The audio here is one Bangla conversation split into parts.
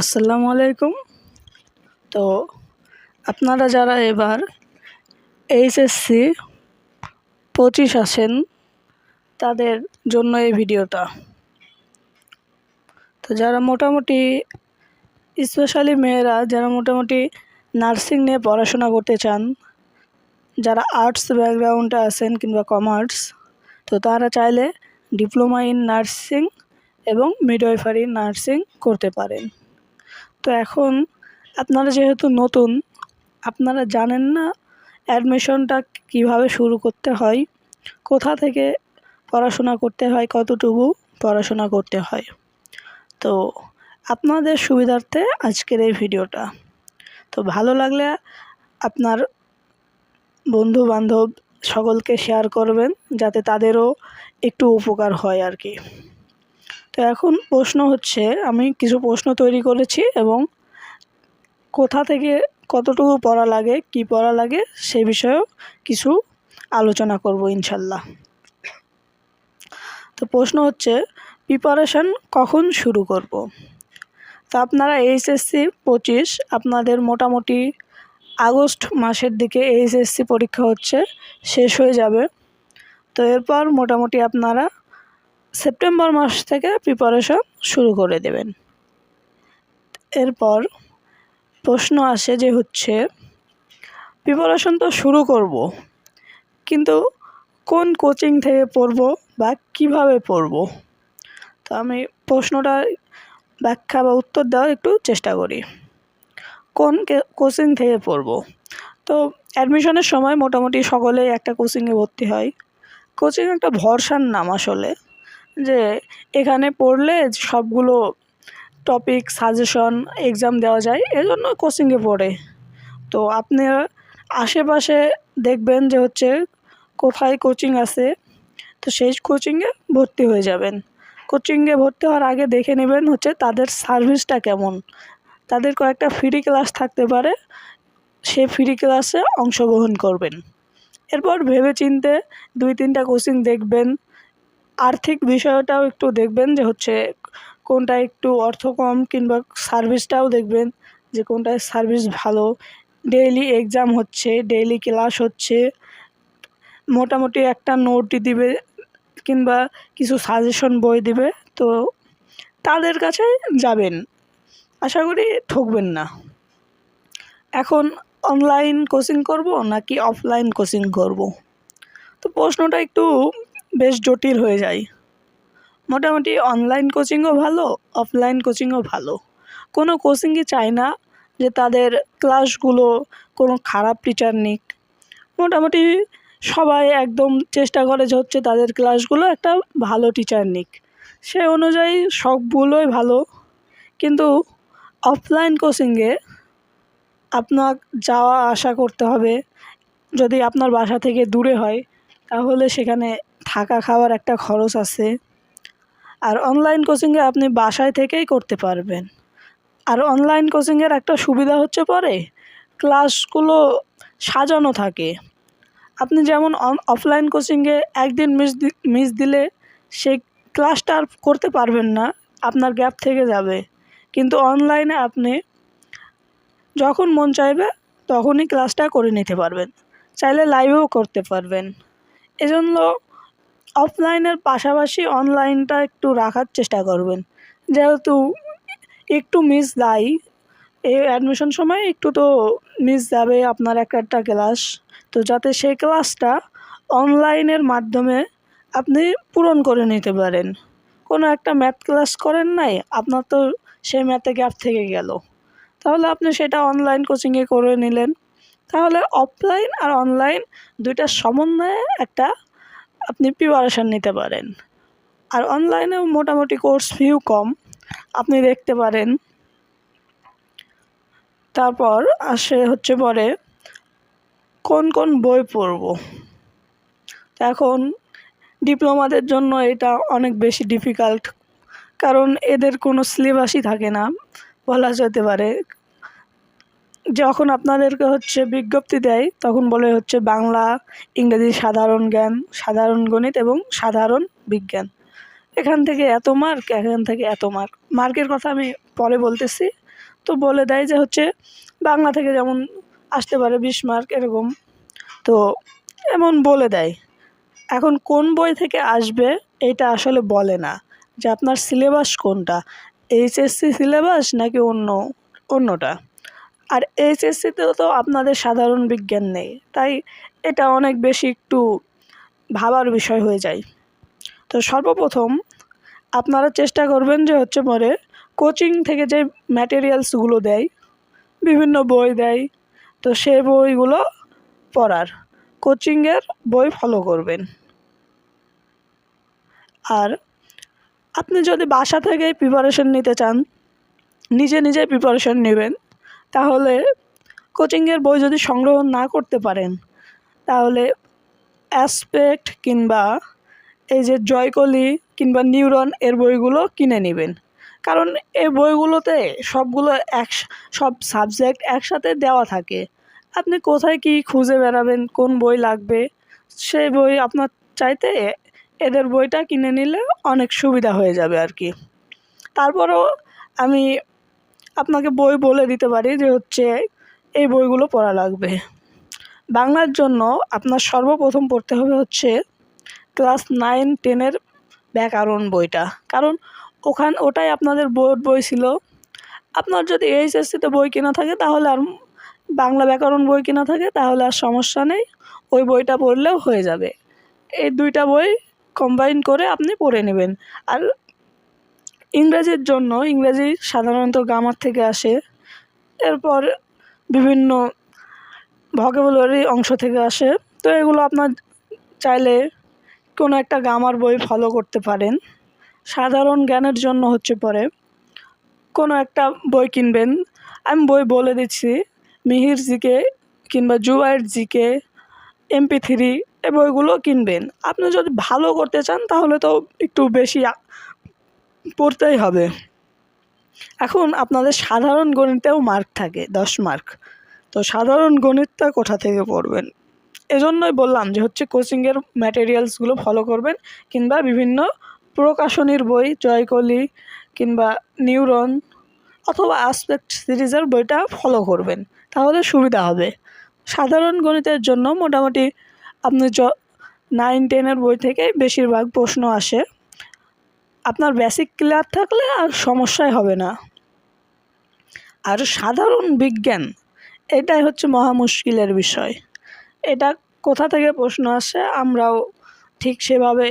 আসসালামু আলাইকুম। তো আপনারা যারা এবার এইচএসসি পঁচিশ আছেন, তাদের জন্য এই ভিডিওটা। তো যারা মোটামুটি স্পেশালি মেয়েরা, যারা মোটামুটি নার্সিং নিয়ে পড়াশোনা করতে চান, যারা আর্টস ব্যাকগ্রাউন্ডে আছেন কিংবা কমার্স, তো তারা চাইলে ডিপ্লোমা ইন নার্সিং এবং মিডওয়াইফারি নার্সিং করতে পারেন। তো এখন আপনারা যেহেতু নতুন, আপনারা জানেন না অ্যাডমিশনটা কীভাবে শুরু করতে হয়, কোথা থেকে পড়াশোনা করতে হয়, কতটুকু পড়াশোনা করতে হয়। তো আপনাদের সুবিধার্থে আজকের এই ভিডিওটা। তো ভালো লাগলে আপনার বন্ধু বান্ধব সকলকে শেয়ার করবেন, যাতে তাদেরও একটু উপকার হয় আর কি। তো এখন প্রশ্ন হচ্ছে, আমি কিছু প্রশ্ন তৈরি করেছি এবং কোথা থেকে কতটুকু পড়া লাগে, কি পড়া লাগে, সে বিষয়েও কিছু আলোচনা করব ইনশাল্লাহ তো প্রশ্ন হচ্ছে প্রিপারেশন কখন শুরু করব। তো আপনারা এইচএসসি পঁচিশ, আপনাদের মোটামুটি আগস্ট মাসের দিকে এইচএসসি পরীক্ষা হচ্ছে, শেষ হয়ে যাবে তো এরপর মোটামুটি আপনারা সেপ্টেম্বর মাস থেকে প্রিপারেশন শুরু করে দেবেন। এরপর প্রশ্ন আসে যে হচ্ছে প্রিপারেশন তো শুরু করব, কিন্তু কোন কোচিং থেকে পড়ব বা কীভাবে পড়ব? তো আমি প্রশ্নটা ব্যাখ্যা বা উত্তর দেওয়ার একটু চেষ্টা করি। কোন কোচিং থেকে পড়ব? তো অ্যাডমিশনের সময় মোটামুটি সকলেই একটা কোচিংয়ে ভর্তি হয়। কোচিং একটা ভরসার নাম আসলে যে এখানে পড়লে সবগুলো টপিক সাজেশন এক্সাম দেওয়া যায়, এজন্য কোচিংয়ে পড়ে। তো আপনি আশেপাশে দেখবেন যে হচ্ছে কোথায় কোচিং আছে, তো সেই কোচিংয়ে ভর্তি হয়ে যাবেন। কোচিংয়ে ভর্তি হওয়ার আগে দেখে নেবেন হচ্ছে তাদের সার্ভিসটা কেমন। তাদের কয়েকটা ফ্রি ক্লাস থাকতে পারে সে ফ্রি ক্লাসে অংশগ্রহণ করবেন। এরপর ভেবে চিনতে দুই তিনটা কোচিং দেখবেন আর্থিক বিষয়টাও একটু দেখবেন যে হচ্ছে কোনটা একটু অর্থ কম কিংবা সার্ভিসটাও দেখবেন যে কোনটায় সার্ভিস ভালো। ডেইলি এক্সাম হচ্ছে ডেইলি ক্লাস হচ্ছে, মোটামুটি একটা নোট দিবে কিংবা কিছু সাজেশন বই দিবে, তো তাদের কাছে যাবেন। আশা করি ঠকবেন না। এখন অনলাইন কোচিং করব নাকি অফলাইন কোচিং করব? তো প্রশ্নটা একটু বেশ জটিল হয়ে যায়। মোটামুটি অনলাইন কোচিংও ভালো অফলাইন কোচিংও ভালো। কোনো কোচিংই চায় না যে তাদের ক্লাসগুলো কোনো খারাপ টিচার নিক। মোটামুটি সবাই একদম চেষ্টা করে যে হচ্ছে তাদের ক্লাসগুলো একটা ভালো টিচার নিক। সে অনুযায়ী সবগুলোই ভালো। কিন্তু অফলাইন কোচিংয়ে আপনার যাওয়া, আসা করতে হবে। যদি আপনার বাসা থেকে দূরে হয় তাহলে সেখানে থাকা খাওয়ার একটা খরচ আছে। আর অনলাইন কোচিংয়ে আপনি বাসায় থেকেই করতে পারবেন। আর অনলাইন কোচিংয়ের একটা সুবিধা হচ্ছে পরে ক্লাসগুলো সাজানো থাকে। আপনি যেমন অফলাইন কোচিংয়ে একদিন মিস মিস দিলে সেই ক্লাসটা আর করতে পারবেন না, আপনার গ্যাপ থেকে যাবে। কিন্তু অনলাইনে আপনি যখন মন চাইবে, তখনই ক্লাসটা করে নিতে পারবেন। চাইলে লাইভেও করতে পারবেন। এজন্য অফলাইনের পাশাপাশি অনলাইনটা একটু রাখার চেষ্টা করবেন। যেহেতু একটু মিস দেয়, এই অ্যাডমিশন সময় একটু তো মিস যাবে আপনার এক একটা ক্লাস তো যাতে সেই ক্লাসটা অনলাইনের মাধ্যমে আপনি পূরণ করে নিতে পারেন। কোনো একটা ম্যাথ ক্লাস করেন নাই, আপনার তো সেই ম্যাথে গ্যাপ থেকে গেল। তাহলে আপনি সেটা অনলাইন কোচিংয়ে করে নিলেন। তাহলে অফলাইন আর অনলাইন দুইটার সমন্বয়ে একটা আপনি প্রিপারেশান নিতে পারেন। আর অনলাইনেও মোটামুটি কোর্স ফিও কম, আপনি দেখতে পারেন। তারপর আসে হচ্ছে পরে কোন কোন বই পড়ব। এখন ডিপ্লোমাদের জন্য এটা অনেক বেশি ডিফিকাল্ট কারণ এদের কোনো সিলেবাসই থাকে না, বলা যেতে পারে যখন আপনাদেরকে হচ্ছে বিজ্ঞপ্তি দেয়, তখন বলে হচ্ছে বাংলা, ইংরেজি সাধারণ জ্ঞান, সাধারণ গণিত এবং সাধারণ বিজ্ঞান। এখান থেকে এত মার্ক এখান থেকে এত মার্ক মার্কের কথা আমি পরে বলতেছি। তো বলে দেয় যে হচ্ছে বাংলা থেকে যেমন আসতে পারে বিশ মার্ক এরকম, তো এমন বলে দেয়। এখন কোন বই থেকে আসবে এটা আসলে বলে না। যে আপনার সিলেবাস কোনটা? এইচএসসি সিলেবাস নাকি অন্য, অন্যটা? আর এইচএসসিতেও তো আপনাদের সাধারণ বিজ্ঞান নেই, তাই এটা অনেক বেশি একটু ভাবার বিষয় হয়ে যায়। তো সর্বপ্রথম আপনারা চেষ্টা করবেন যে হচ্ছে পরে কোচিং থেকে যে ম্যাটেরিয়ালসগুলো দেয়, বিভিন্ন বই দেয়, তো সে বইগুলো পড়ার কোচিংয়ের বই ফলো করবেন। আর আপনি যদি বাসা থেকেই প্রিপারেশন নিতে চান, নিজে নিজে প্রিপারেশন নেবেন তাহলে কোচিংয়ের বই যদি সংগ্রহ না করতে পারেন, তাহলে অ্যাসপেক্ট কিংবা এই যে জয়কলি কিংবা নিউরন এর বইগুলো কিনে নেবেন। কারণ এই বইগুলোতে সবগুলো এক সব সাবজেক্ট একসাথে দেওয়া থাকে। আপনি কোথায় কি খুঁজে বেড়াবেন, কোন বই লাগবে, সেই বই আপনার চাইতে এদের বইটা কিনে নিলে অনেক সুবিধা হয়ে যাবে আর কি। তারপরেও আমি আপনাকে বই বলে দিতে পারি যে হচ্ছে এই বইগুলো পড়া লাগবে। বাংলার জন্য আপনার সর্বপ্রথম পড়তে হবে হচ্ছে ক্লাস নাইন টেনের ব্যাকরণ বইটা। কারণ ওখান ওটাই আপনাদের বোর্ড বই ছিল। আপনার যদি এইচএসসিতে বই কেনা থাকে তাহলে আর বাংলা ব্যাকরণ বই কেনা থাকে তাহলে আর সমস্যা নেই। ওই বইটা পড়লেও হয়ে যাবে। এই দুইটা বই কম্বাইন করে আপনি পড়ে নেবেন। আর ইংরেজির জন্য, ইংরেজি সাধারণত গ্রামার থেকে আসে। এরপর বিভিন্ন ভকেবুলারি অংশ থেকে আসে। তো এগুলো আপনার চাইলে কোনো একটা গ্রামার বই ফলো করতে পারেন। সাধারণ জ্ঞানের জন্য হচ্ছে পরে কোনো একটা বই কিনবেন। আমি বই বলে দিচ্ছি, মিহির জিকে কিংবা জুয়াইট জিকে, এমপি থ্রি এই বইগুলো কিনবেন। আপনি যদি ভালো করতে চান তাহলে তো একটু বেশি পড়তেই হবে। এখন আপনাদের সাধারণ গণিতেও মার্ক থাকে, দশ মার্ক তো সাধারণ গণিতটা কোথা থেকে পড়বেন? এজন্যই বললাম যে হচ্ছে কোচিংয়ের ম্যাটেরিয়ালসগুলো ফলো করবেন, কিংবা বিভিন্ন প্রকাশনীর বই, জয়কলি, কিংবা নিউরন অথবা আসপেক্ট সিরিজের বইটা ফলো করবেন, তাহলে সুবিধা হবে। সাধারণ গণিতের জন্য মোটামুটি আপনি নাইন টেনের বই থেকে বেশিরভাগ প্রশ্ন আসে। আপনার বেসিক ক্লিয়ার থাকলে আর সমস্যাই হবে না। আর সাধারণ বিজ্ঞান, এটাই হচ্ছে মহা মুশকিলের বিষয়। এটা কোথা থেকে প্রশ্ন আসে আমরাও ঠিক সেভাবে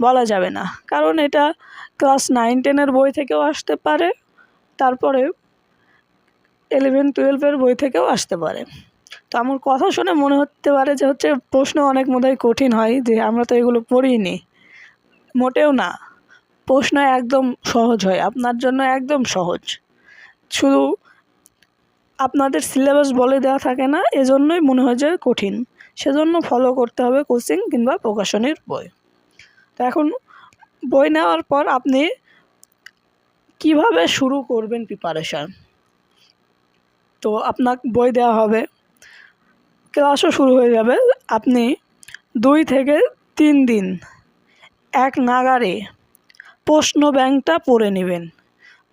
বলা যাবে না। কারণ এটা ক্লাস নাইন টেনের বই থেকেও আসতে পারে, তারপরে ইলেভেন টুয়েলভের বই থেকেও আসতে পারে। তো আমার কথা শুনে মনে হতে পারে যে হচ্ছে প্রশ্ন অনেক বোধহয় কঠিন হয়, যে আমরা তো এগুলো পড়িনি মোটেও না। প্রশ্ন একদম সহজ হয়, আপনার জন্য একদম সহজ। শুধু আপনাদের সিলেবাস বলে দেওয়া থাকে না, এজন্যই মনে হয় যে কঠিন। সেজন্য ফলো করতে হবে কোচিং কিংবা প্রকাশনীর বই। তো এখন বই নেওয়ার পর আপনি কীভাবে শুরু করবেন প্রিপারেশান তো আপনাকে বই দেওয়া হবে, ক্লাসও শুরু হয়ে যাবে। আপনি দুই থেকে তিন দিন এক নাগারে প্রশ্ন ব্যাংকটা পড়ে নেবেন।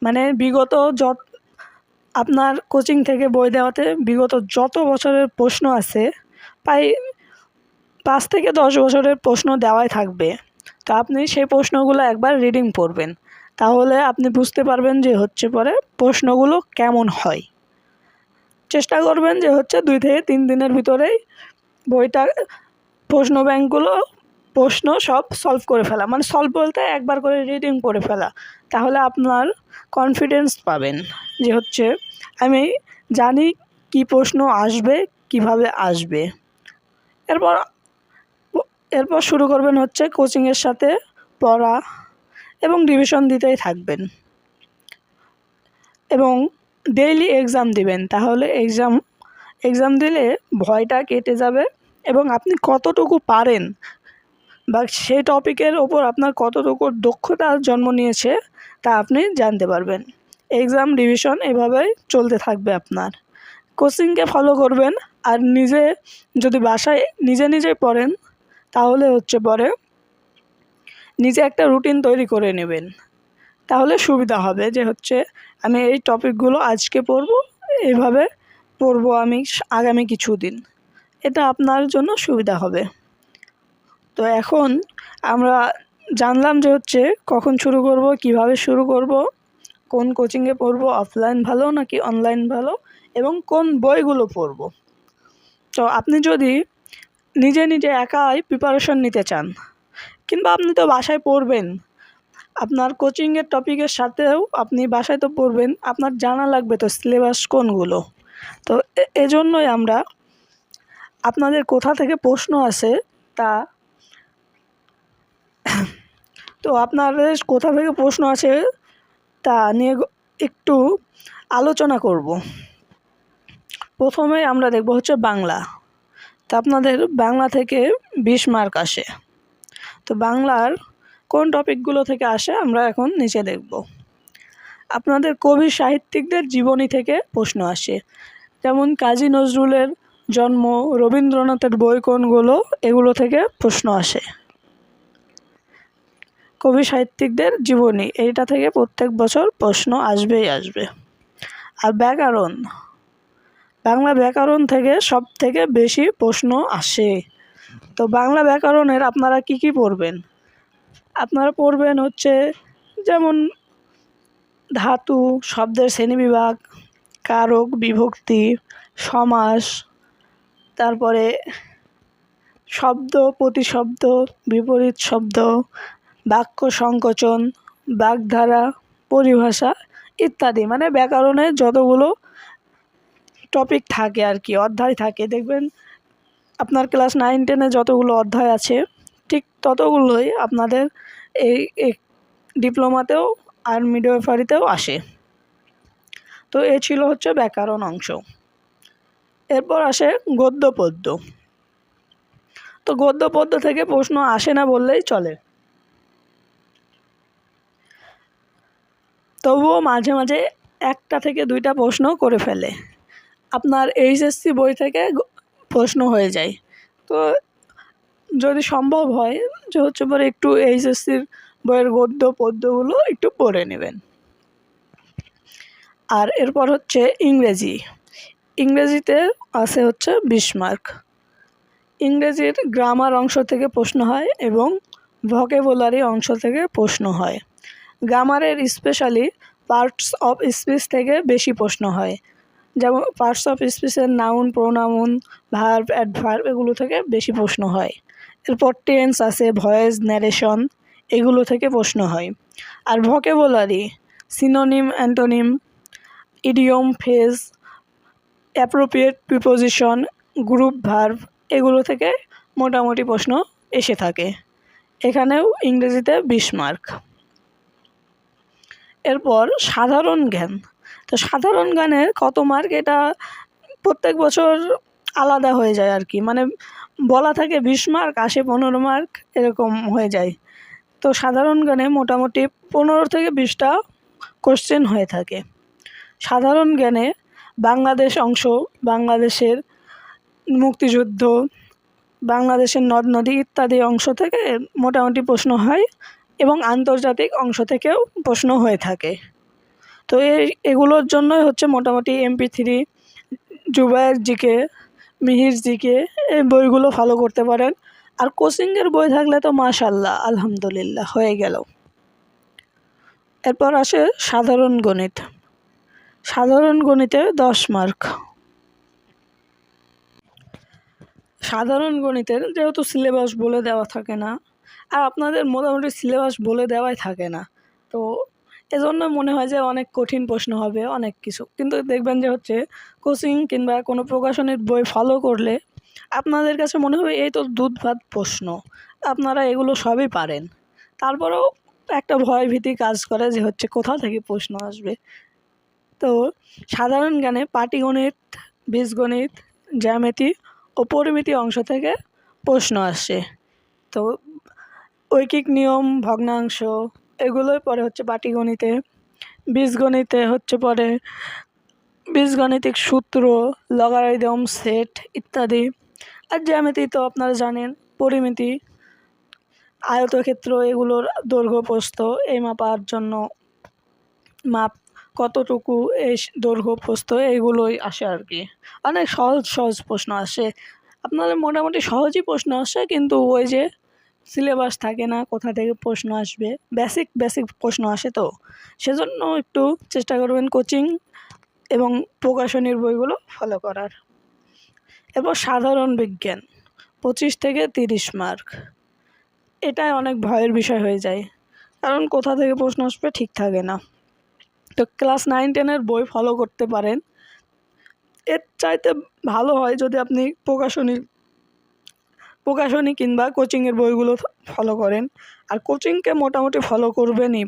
মানে বিগত যত, আপনার কোচিং থেকে বই দেওয়াতে বিগত যত বছরের প্রশ্ন আছে, প্রায় পাঁচ থেকে দশ বছরের প্রশ্ন দেওয়াই থাকবে। তো আপনি সেই প্রশ্নগুলো একবার রিডিং পড়বেন। তাহলে আপনি বুঝতে পারবেন যে হচ্ছে পরে প্রশ্নগুলো কেমন হয়। চেষ্টা করবেন যে হচ্ছে দুই থেকে তিন দিনের ভিতরেই বইটা, প্রশ্ন ব্যাংকগুলো প্রশ্ন সব সলভ করে ফেলা। মানে সলভ বলতে একবার করে রিডিং পড়ে ফেলা। তাহলে আপনার কনফিডেন্স পাবেন যে হচ্ছে, আমি জানি কি প্রশ্ন আসবে, কীভাবে আসবে। এরপর এরপর শুরু করবেন হচ্ছে কোচিংয়ের সাথে পড়া এবং রিভিশন দিতেই থাকবেন। এবং ডেইলি এক্সাম দিবেন। তাহলে এক্সাম এক্সাম দিলে ভয়টা কেটে যাবে এবং আপনি কতটুকু পারেন বা সেই টপিকের ওপর আপনার কতটুকু দক্ষতা জন্ম নিয়েছে তা আপনি জানতে পারবেন। এক্সাম রিভিশন এভাবেই চলতে থাকবে আপনার। কোচিংকে ফলো করবেন আর নিজে যদি বাসায় নিজে নিজেই পড়েন, তাহলে হচ্ছে পরে নিজে একটা রুটিন তৈরি করে নেবেন। তাহলে সুবিধা হবে যে হচ্ছে আমি এই টপিকগুলো আজকে পড়ব এইভাবে পড়ব আমি আগামী কিছু দিন এটা আপনার জন্য সুবিধা হবে। তো এখন আমরা জানলাম যে হচ্ছে কখন শুরু করব, কীভাবে শুরু করব, কোন কোচিংয়ে পড়ব অফলাইন ভালো নাকি অনলাইন ভালো, এবং কোন বইগুলো পড়ব। তো আপনি যদি নিজে নিজে একাই প্রিপারেশন নিতে চান, কিংবা আপনি তো বাসায় পড়বেন, আপনার কোচিংয়ের টপিকের সাথেও আপনি বাসায় তো পড়বেন, আপনার জানা লাগবে তো সিলেবাস কোনগুলো। তো এজন্যই আমরা আপনাদের কোথা থেকে প্রশ্ন আসে তা তো আপনাদের কোথা থেকে প্রশ্ন আছে তা নিয়ে একটু আলোচনা করব। প্রথমে আমরা দেখব হচ্ছে বাংলা। তা আপনাদের বাংলা থেকে বিশ মার্ক আসে। তো বাংলার কোন টপিকগুলো থেকে আসে আমরা এখন নিচে দেখব। আপনাদের কবি সাহিত্যিকদের জীবনী থেকে প্রশ্ন আসে। যেমন কাজী নজরুলের জন্ম, রবীন্দ্রনাথের বই কোনগুলো, এগুলো থেকে প্রশ্ন আসে। কবি সাহিত্যিকদের জীবনী, এইটা থেকে প্রত্যেক বছর প্রশ্ন আসবেই আসবে। আর ব্যাকরণ, বাংলা ব্যাকরণ থেকে সব থেকে বেশি প্রশ্ন আসে। তো বাংলা ব্যাকরণের আপনারা কি কি পড়বেন? আপনারা পড়বেন হচ্ছে যেমন ধাতু, শব্দের শ্রেণীবিভাগ, কারক, বিভক্তি, সমাস, তারপরে শব্দ, প্রতিশব্দ, বিপরীত শব্দ বাক্য সংকোচন, বাগধারা, পরিভাষা ইত্যাদি। মানে ব্যাকরণের যতগুলো টপিক থাকে আর কি, অধ্যায় থাকে। দেখবেন আপনার ক্লাস নাইন টেনে যতগুলো অধ্যায় আছে, ঠিক ততগুলোই আপনাদের এই ডিপ্লোমাতেও আর মিডওয়েফারিতেও আসে। তো এ ছিল হচ্ছে ব্যাকরণ অংশ। এরপর আসে গদ্য পদ্য তো গদ্য পদ্য থেকে প্রশ্ন আসে না বললেই চলে। তবুও মাঝে মাঝে একটা থেকে দুইটা প্রশ্ন করে ফেলে। আপনার এইচএসসি বই থেকে প্রশ্ন হয়ে যায়। তো যদি সম্ভব হয় যে হচ্ছে পরে একটু এইচএসসির বইয়ের গদ্য, পদ্যগুলো একটু পড়ে নেবেন। আর এরপর হচ্ছে ইংরেজি। ইংরেজিতে আছে হচ্ছে বিশ মার্ক। ইংরেজির গ্রামার অংশ থেকে প্রশ্ন হয় এবং ভকেবুলারি অংশ থেকে প্রশ্ন হয়। গ্রামারের স্পেশালি পার্টস অফ স্পিচ থেকে বেশি প্রশ্ন হয়। যেমন পার্টস অফ স্পিচের নাউন, প্রোনাউন, ভার্ব, অ্যাডভার্ব এগুলো থেকে বেশি প্রশ্ন হয়। এরপর টেন্স আছে, ভয়েস, ন্যারেশন এগুলো থেকে প্রশ্ন হয়। আর vocabulary, synonym, antonym, idiom, phrase, appropriate preposition, group, verb এগুলো থেকে মোটামুটি প্রশ্ন এসে থাকে। এখানেও ইংরেজিতে বিশ মার্ক। এরপর সাধারণ জ্ঞান। তো সাধারণ জ্ঞানের কত মার্ক এটা প্রত্যেক বছর আলাদা হয়ে যায় আর কি। মানে বলা থাকে বিশ মার্ক আসে পনেরো মার্ক এরকম হয়ে যায়। তো সাধারণ জ্ঞানে মোটামুটি পনেরো থেকে বিশটা কোশ্চেন হয়ে থাকে। সাধারণ জ্ঞানে বাংলাদেশ অংশ, বাংলাদেশের মুক্তিযুদ্ধ, বাংলাদেশের নদ, নদী ইত্যাদি অংশ থেকে মোটামুটি প্রশ্ন হয় এবং আন্তর্জাতিক অংশ থেকেও প্রশ্ন হয়ে থাকে। তো এগুলোর জন্যই হচ্ছে মোটামুটি MP three, Zubair GK, Mihir GK, এই বইগুলো ফলো করতে পারেন। আর কোচিংয়ের বই থাকলে তো মাশাল্লাহ আলহামদুলিল্লাহ, হয়ে গেল। এরপর আসে সাধারণ গণিত। সাধারণ গণিতে দশ মার্ক। সাধারণ গণিতের যেহেতু সিলেবাস বলে দেওয়া থাকে না আর আপনাদের মোটামুটি সিলেবাস বলে দেওয়াই থাকে না। তো এজন্য মনে হয় যে অনেক কঠিন প্রশ্ন হবে, অনেক কিছু। কিন্তু দেখবেন যে হচ্ছে কোচিং কিংবা কোনো প্রকাশনের বই ফলো করলে আপনাদের কাছে মনে হবে এই তো দুধ ভাত প্রশ্ন। আপনারা এগুলো সবই পারেন। তারপরেও একটা ভয় ভীতি কাজ করে যে হচ্ছে কোথা থেকে প্রশ্ন আসবে। তো সাধারণ জ্ঞানে পাটিগণিত, বীজগণিত, জ্যামিতি ও পরিমিতি অংশ থেকে প্রশ্ন আসে। তো ঐকিক নিয়ম, ভগ্নাংশ, এগুলোই পরে হচ্ছে পাটিগণিতে বীজগণিতে হচ্ছে পরে বীজগণিতিক সূত্র লগারিদম সেট ইত্যাদি। আর জ্যামিতি তো আপনারা জানেন, পরিমিতি, আয়তক্ষেত্র, এগুলোর দৈর্ঘ্য প্রস্থ, এই মাপার জন্য মাপ কতটুকু, এই দৈর্ঘ্য প্রস্থ, এইগুলোই আসে আর কি। অনেক সহজ সহজ প্রশ্ন আসে। আপনাদের মোটামুটি সহজই প্রশ্ন আসে, কিন্তু ওই যে সিলেবাস থাকে না, কোথা থেকে প্রশ্ন আসবে বেসিক বেসিক প্রশ্ন আসে তো। সেজন্য একটু চেষ্টা করবেন কোচিং এবং প্রকাশনীর বইগুলো ফলো করার। এরপর সাধারণ বিজ্ঞান, পঁচিশ থেকে তিরিশ মার্ক। এটাই অনেক ভয়ের বিষয় হয়ে যায়, কারণ কোথা থেকে প্রশ্ন আসবে ঠিক থাকে না। তো ক্লাস নাইন টেনের বই ফলো করতে পারেন। এর চাইতে ভালো হয় যদি আপনি প্রকাশনী প্রকাশনী কিংবা কোচিংয়ের বইগুলো ফলো করেন। আর কোচিংকে মোটামুটি ফলো করবেনই।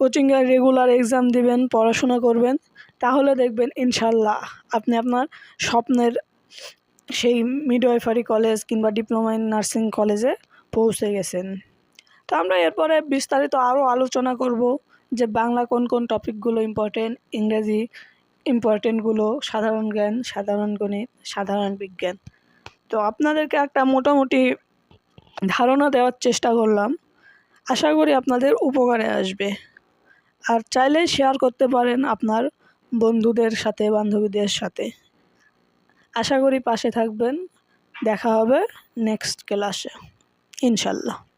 কোচিংয়ে রেগুলার এক্সাম দিবেন, পড়াশোনা করবেন, তাহলে দেখবেন ইনশাল্লাহ আপনি আপনার স্বপ্নের সেই মিডওয়াইফারি কলেজ কিংবা ডিপ্লোমা ইন নার্সিং কলেজে পৌঁছে গেছেন। তো আমরা এরপরে বিস্তারিত আরও আলোচনা করব যে বাংলা কোন কোন টপিকগুলো ইম্পর্টেন্ট ইংরেজি ইম্পর্টেন্টগুলো সাধারণ জ্ঞান, সাধারণ গণিত, সাধারণ বিজ্ঞান। তো আপনাদেরকে একটা মোটামুটি ধারণা দেওয়ার চেষ্টা করলাম। আশা করি আপনাদের উপকারে আসবে। আর চাইলে শেয়ার করতে পারেন আপনার বন্ধুদের সাথে, বান্ধবীদের সাথে। আশা করি পাশে থাকবেন। দেখা হবে নেক্সট ক্লাসে ইনশাল্লাহ।